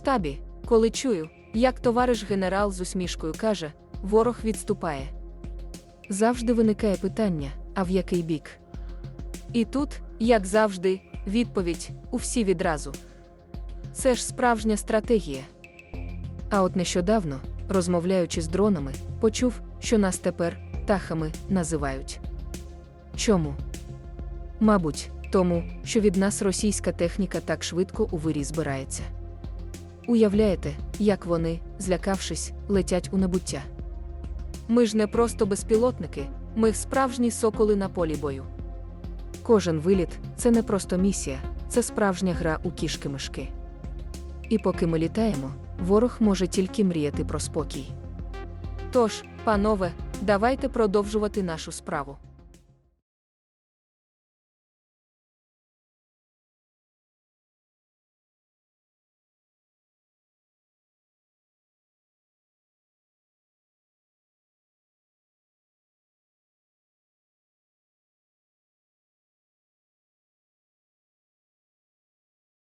штабі, коли чую, як товариш генерал з усмішкою каже, ворог відступає. Завжди виникає питання, а в який бік? І тут, як завжди, відповідь у всі відразу. Це ж справжня стратегія. А от нещодавно, розмовляючи з дронами, почув, що нас тепер тахами називають. Чому? Мабуть, тому, що від нас російська техніка так швидко у вирій збирається. Уявляєте, як вони, злякавшись, летять у небуття. Ми ж не просто безпілотники, ми справжні соколи на полі бою. Кожен виліт це не просто місія, це справжня гра у кішки-мишки. І поки ми літаємо, ворог може тільки мріяти про спокій. Тож, панове, давайте продовжувати нашу справу.